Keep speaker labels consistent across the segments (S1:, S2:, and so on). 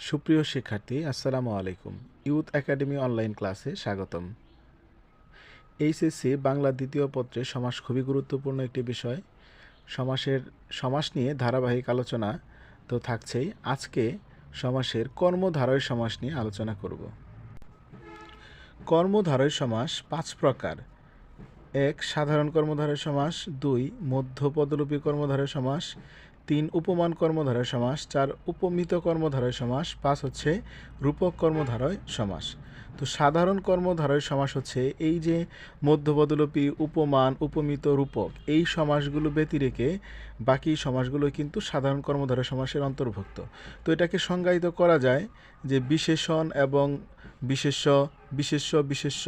S1: সুপ্রিয় শিক্ষার্থী, আসসালামু আলাইকুম। ইউথ একাডেমি অনলাইন ক্লাসে স্বাগতম। এইচএসসি বাংলা দ্বিতীয় পত্রে সমাস খুবই গুরুত্বপূর্ণ একটি বিষয়। সমাসের, সমাস নিয়ে ধারাবাহিক আলোচনা তো থাকছেই। আজকে সমাসের কর্মধারয় সমাস নিয়ে আলোচনা করব। কর্মধারয় সমাস পাঁচ প্রকার। এক, সাধারণ কর্মধারয় সমাস। দুই মধ্যপদলোপী কর্মধারয় সমাস। তিন উপমান কর্মধারয় সমাস, চার উপমিত কর্মধারয় সমাস, পাঁচ হচ্ছে রূপক কর্মধারয় সমাস। তো সাধারণ কর্মধারয় সমাস হচ্ছে এই যে মধ্যপদলোপী, উপমান, উপমিত, রূপক, এই সমাসগুলো ব্যতিরেকে বাকি সমাসগুলো কিন্তু সাধারণ কর্মধারয় সমাসের অন্তর্ভুক্ত। তো এটাকে সংজ্ঞায়িত করা যায় যে বিশেষণ এবং বিশেষ্য বিশেষ্য বিশেষ্য,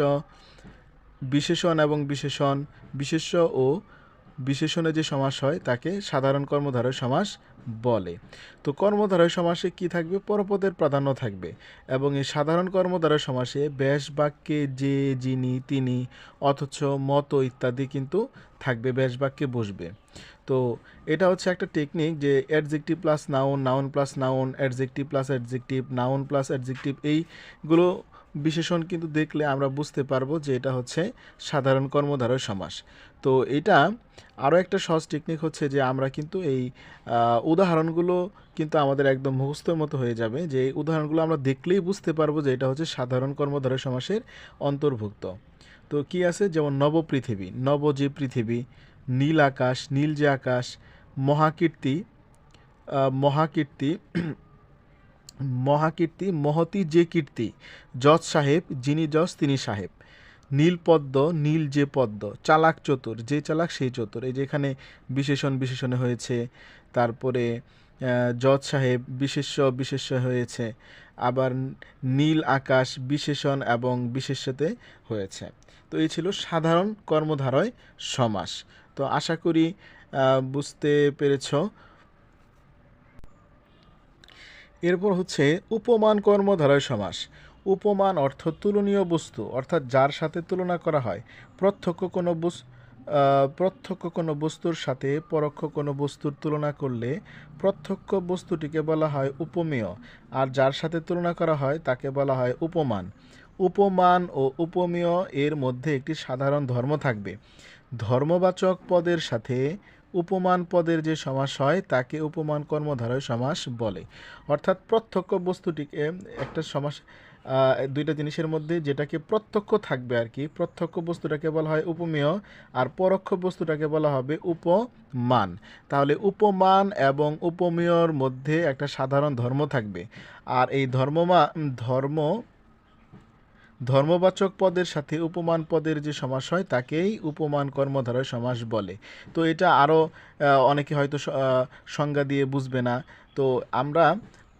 S1: বিশেষণ এবং বিশেষণ, বিশেষ্য ও বিশেষণে যে সমাস হয়, তাকে সাধারণ কর্মধারয় সমাস বলে। তো কর্মধারয় সমাসে কি থাকবে? পরপদের প্রাধান্য থাকবে। এবং এই সাধারণ কর্মধারয় সমাসে ব্যাস বাক্যে যে, যিনি, তিনি, অথচ মতো ইত্যাদি কিন্তু থাকবে ব্যাস বাক্যে বসবে। তো এটা হচ্ছে একটা টেকনিক যে adjective plus noun noun plus noun adjective plus adjective noun plus adjective এইগুলো বিশেষণ কিন্তু দেখলে আমরা বুঝতে পারব যে এটা হচ্ছে সাধারণ কর্মধারয় সমাস। তো এটা আরও একটা সহজ টেকনিক হচ্ছে যে আমরা কিন্তু এই উদাহরণগুলো কিন্তু আমাদের একদম মুখস্থর মতো হয়ে যাবে যে এই উদাহরণগুলো আমরা দেখলেই বুঝতে পারব যে এটা হচ্ছে সাধারণ কর্মধারয় সমাসের অন্তর্ভুক্ত। তো কি আছে? যেমন নব পৃথিবী, নব যে পৃথিবী, নীল আকাশ, নীল যে আকাশ, মহাকীর্তি মহাকীর্তি মহাকীর্তি, মহতি যে কীর্তি যজ সাহেব, যিনি যজ তিনি সাহেব। নীল পদ্ম, নীল যে পদ্ম, চালাক চতুর, যে চালাক সেই চতুর। এই যে এখানে বিশেষণ বিশেষণে হয়েছে, তারপরে জজ সাহেব বিশেষ্য বিশেষ্য হয়েছে, আবার নীল আকাশ বিশেষণ এবং বিশেষ্যতে হয়েছে। তো এই ছিল সাধারণ কর্মধারয় সমাস। তো আশা করি বুঝতে পেরেছ এরপর হচ্ছে উপমান কর্মধারয় সমাস। উপমান অর্থ তুলনীয় বস্তু অর্থাৎ যার সাথে তুলনা করা হয়। প্রত্যক্ষ কোনো বস- আহ, প্রত্যক্ষ কোনো বস্তুর সাথে পরোক্ষ কোনো বস্তুর তুলনা করলে প্রত্যক্ষ বস্তুটিকে বলা হয় উপমেয় আর যার সাথে তুলনা করা হয় তাকে বলা হয় উপমান। উপমান ও উপমেয় এর মধ্যে একটি সাধারণ ধর্ম থাকবে। ধর্মবাচক পদের সাথে উপমান পদের যে সমাস হয়, তাকে উপমান কর্মধারয় সমাস বলে। অর্থাৎ প্রত্যক্ষ বস্তুটিকে একটা সমাস দুইটা জিনিসের মধ্যে যেটাকে প্রত্যক্ষ থাকবে আর কি, প্রত্যক্ষ বস্তুটাকে বলা হয় উপমেয়, আর পরোক্ষ বস্তুটাকে বলা হবে উপমান। তাহলে উপমান এবং উপমেয়র মধ্যে একটা সাধারণ ধর্ম থাকবে। আর এই ধর্মমা, ধর্ম ধর্মবাচক পদের সাথে উপমান পদের যে সমাস হয়, তাকেই উপমান কর্মধারয় সমাস বলে। তো এটা আরও অনেকে হয়তো সংজ্ঞা দিয়ে বুঝবে না। তো আমরা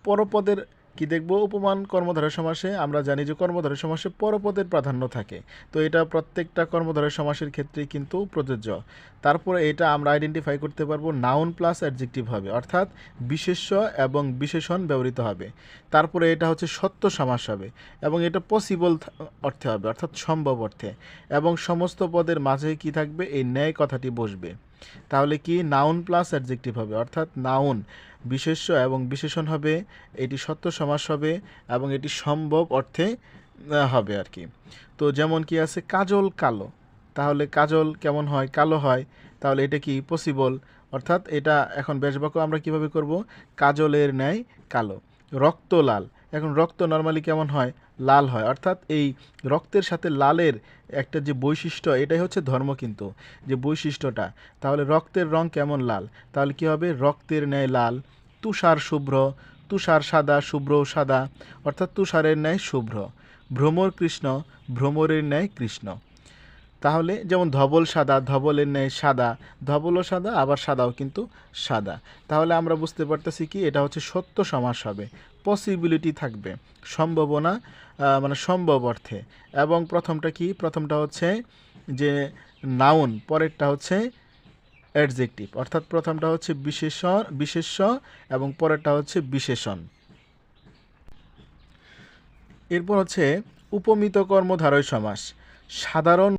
S1: পরপদের কি দেখব? উপমান কর্মধারয় সমাসে, আমরা জানি যে কর্মধারয় সমাসে পরপদের প্রাধান্য থাকে। তো এটা প্রত্যেকটা কর্মধারয় সমাসের ক্ষেত্রেই কিন্তু প্রযোজ্য। তারপরে এটা আমরা আইডেন্টিফাই করতে পারব নাউন প্লাস অ্যাডজেক্টিভ হবে, অর্থাৎ বিশেষ্য এবং বিশেষণ ব্যবহৃত হবে। তারপরে এটা হচ্ছে সত্য সমাস হবে, এবং এটা পসিবল অর্থে হবে, অর্থাৎ সম্ভব অর্থে। এবং সমস্ত পদের মাঝে কি থাকবে? এই ন্যায় কথাটি বসবে। তাহলে কি নাউন প্লাস অ্যাডজেক্টিভ হবে? অর্থাৎ নাউন বিশেষ্য এবং বিশেষণ হবে, এটি সত্য সমাস হবে এবং এটি সম্ভব অর্থে হবে আর কি। তো যেমন কি আছে, কাজল কালো। তাহলে কাজল কেমন হয়? কালো হয়। তাহলে এটা কি? পসিবল অর্থাৎ এটা এখন বেশবাক্য আমরা কীভাবে করব? কাজলের ন্যায় কালো। রক্ত লাল এখন রক্ত নর্মালি কেমন হয়? লাল হয়। অর্থাৎ এই রক্তের সাথে লালের একটা যে বৈশিষ্ট্য, এটাই হচ্ছে ধর্ম কিন্তু, যে বৈশিষ্ট্যটা। তাহলে রক্তের রং কেমন লাল? তাহলে কি হবে? রক্তের ন্যায় লাল, তুষার শুভ্র, তুষার সাদা, শুভ্র সাদা, অর্থাৎ তুষারের ন্যায় শুভ্র। ভ্রমর কৃষ্ণ, ভ্রমরের ন্যায় কৃষ্ণ। তাহলে যেমন ধবল সাদা, ধবলের ন্যায় সাদা, ধবলও সাদা, আবার সাদাও কিন্তু সাদা। তাহলে আমরা বুঝতে পারতেছি কি? এটা হচ্ছে সত্য সমাস হবে। পসিবিলিটি থাকবে, সম্ভাবনা মানে সম্ভব অর্থে এবং প্রথমটা কি? প্রথমটা হচ্ছে যে নাউন পরেরটা হচ্ছে অ্যাডজেক্টিভ অর্থাৎ প্রথমটা হচ্ছে বিশেষণ, বিশেষ্য এবং পরেরটা হচ্ছে বিশেষণ। এরপর হচ্ছে উপমিত কর্মধারয় সমাস। সাধারণ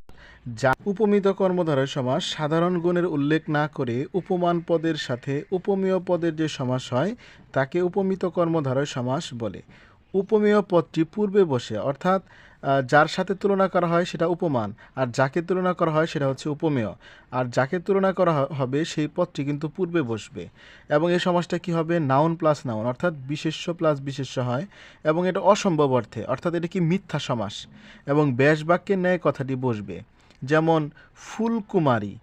S1: যা উপমিত কর্মধারয় সমাস সাধারণ গুণের উল্লেখ না করে উপমান পদের সাথে উপমেয় পদের যে সমাস হয়, তাকে উপমিত কর্মধারয় সমাস বলে। উপমেয় পদটি পূর্বে বসে, অর্থাৎ যার সাথে তুলনা করা হয় সেটা উপমান, আর যাকে তুলনা করা হয় সেটা হচ্ছে উপমেয়। আর যাকে তুলনা করা হবে সেই পদটি কিন্তু পূর্বে বসবে। এবং এই সমাজটা কি হবে? নাউন প্লাস নাউন অর্থাৎ বিশেষ্য প্লাস বিশেষ্য হয়, এবং এটা অসম্ভব অর্থে, অর্থাৎ এটা কি মিথ্যা সমাস। এবং ব্যাস বাক্যের ন্যায় কথাটি বসবে। যেমন ফুলকুমারী।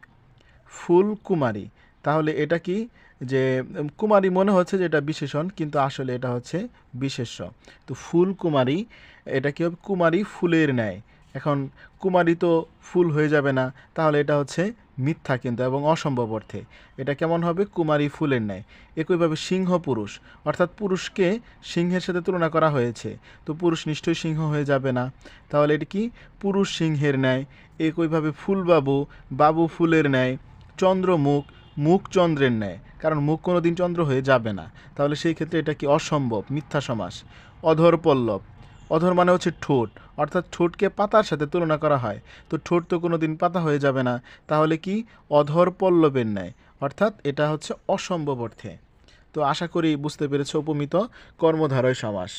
S1: ফুলকুমারী। তাহলে এটা কি? যে কুমারী মনে হচ্ছে যে এটা বিশেষণ, কিন্তু আসলে এটা হচ্ছে বিশেষ্য। তো ফুলকুমারী, এটা কি হবে? কুমারী ফুলের ন্যায়। এখন কুমারী তো ফুল হয়ে যাবে না, তাহলে এটা হচ্ছে মিথ্যা কিন্তু এবং অসম্ভব অর্থে। এটা কেমন হবে? কুমারী ফুলের ন্যায়। একইভাবে সিংহ পুরুষ, অর্থাৎ পুরুষকে সিংহের সাথে তুলনা করা হয়েছে। তো পুরুষ নিশ্চয়ই সিংহ হয়ে যাবে না। তাহলে এটা কি? পুরুষ সিংহের ন্যায়। একইভাবে ফুলবাবু, বাবু ফুলের ন্যায়। চন্দ্রমুখ, মুখ চন্দ্রের ন্যায়। কারণ মুখ কোনো দিন চন্দ্র হয়ে যাবে না। তাহলে সেই ক্ষেত্রে এটা কি অসম্ভব? মিথ্যা সমাস। অধর পল্লব অধর মানে হচ্ছে ঠোঁট, অর্থাৎ ঠোঁটকে পাতার সাথে তুলনা করা হয়। তো ঠোঁট তো কোনো দিন পাতা হয়ে যাবে না। তাহলে কি? অধর পল্লবের ন্যায়, অর্থাৎ এটা হচ্ছে অসম্ভব অর্থে। তো আশা করি বুঝতে পেরেছ উপমিত কর্মধারয় সমাস।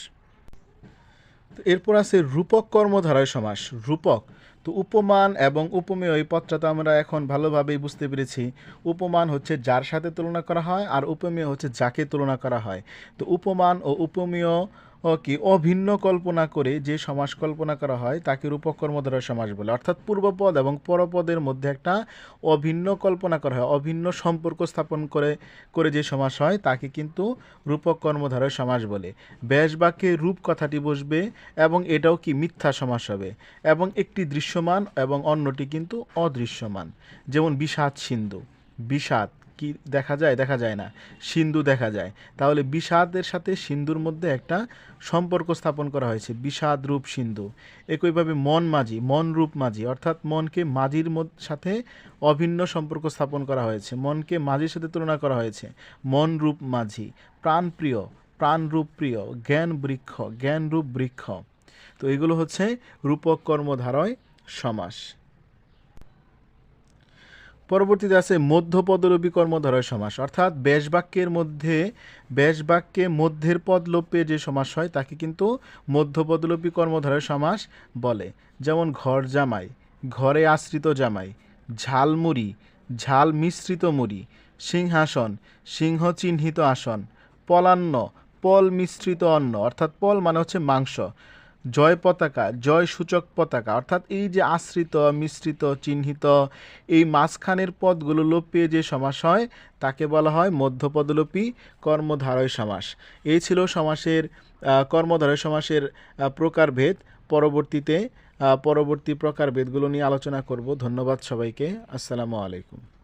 S1: এরপর আছে রূপক কর্মধারয় সমাস, রূপক। তো উপমান এবং উপমেয় এই পদটা তো আমরা এখন ভালোভাবেই বুঝতে পেরেছি। উপমান হচ্ছে যার সাথে তুলনা করা হয় আর উপমেয় হচ্ছে যাকে তুলনা করা হয়। তো উপমান ও উপমেয় কি অভিন্ন কল্পনা করে যে সমাস কল্পনা করা হয়, তাকে রূপক কর্মধারয় সমাস বলে। অর্থাৎ পূর্বপদ এবং পরপদের মধ্যে একটা অভিন্ন কল্পনা করা হয়, অভিন্ন সম্পর্ক স্থাপন করে করে যে সমাস হয়, তাকে কিন্তু রূপক কর্মধারয় সমাস বলে। ব্যাস বাক্যে রূপ কথাটি বসবে এবং এটাও কি মিথ্যা সমাস হবে। এবং একটি দৃশ্যমান এবং অন্যটি কিন্তু অদৃশ্যমান। যেমন বিষাদ সিন্ধু। বিষাদ কি দেখা যায় দেখা যায় না। সিন্ধু দেখা যায়। তাহলে বিষাদের সাথে সিন্ধুর মধ্যে একটা সম্পর্ক স্থাপন করা হয়েছে, বিষাদ রূপ সিন্ধু। একইভাবে মন মাঝি, মন রূপ মাঝি, অর্থাৎ মনকে মাঝির সাথে অভিন্ন সম্পর্ক স্থাপন করা হয়েছে। মনকে মাঝির সাথে তুলনা করা হয়েছে। মন রূপ মাঝি প্রাণপ্রিয় প্রাণরূপ প্রিয়, জ্ঞান বৃক্ষ, জ্ঞান রূপ বৃক্ষ। তো এগুলো হচ্ছে রূপক কর্মধারয় সমাস। পরবর্তীতে আছে মধ্যপদলোপী কর্মধারয় সমাস। অর্থাৎ ব্যাস বাক্যের মধ্যে ব্যাস বাক্যে মধ্যের পদ লোপে যে সমাস হয়, তাকে কিন্তু মধ্যপদলোপী কর্মধারয় সমাস বলে। যেমন ঘর জামাই, ঘরে আশ্রিত জামাই ঝালমুড়ি ঝাল মিশ্রিত মুড়ি, সিংহাসন, সিংহ চিহ্নিত আসন, পলান্ন, পল মিশ্রিত অন্ন, অর্থাৎ পল মানে হচ্ছে মাংস। জয় পতাকা, জয় সূচক পতাকা, অর্থাৎ এই যে আশ্রিত, মিশ্রিত, চিহ্নিত, এই মাঝখানের পদগুলো লোপ পেয়ে যে সমাস হয়, তাকে বলা হয় মধ্যপদলোপী, কর্মধারয় সমাস। এই ছিল সমাসের কর্মধারয় সমাসের প্রকারভেদ। পরবর্তীতে পরবর্তী প্রকারভেদগুলো নিয়ে আলোচনা করব। ধন্যবাদ সবাইকে। আসসালামু আলাইকুম।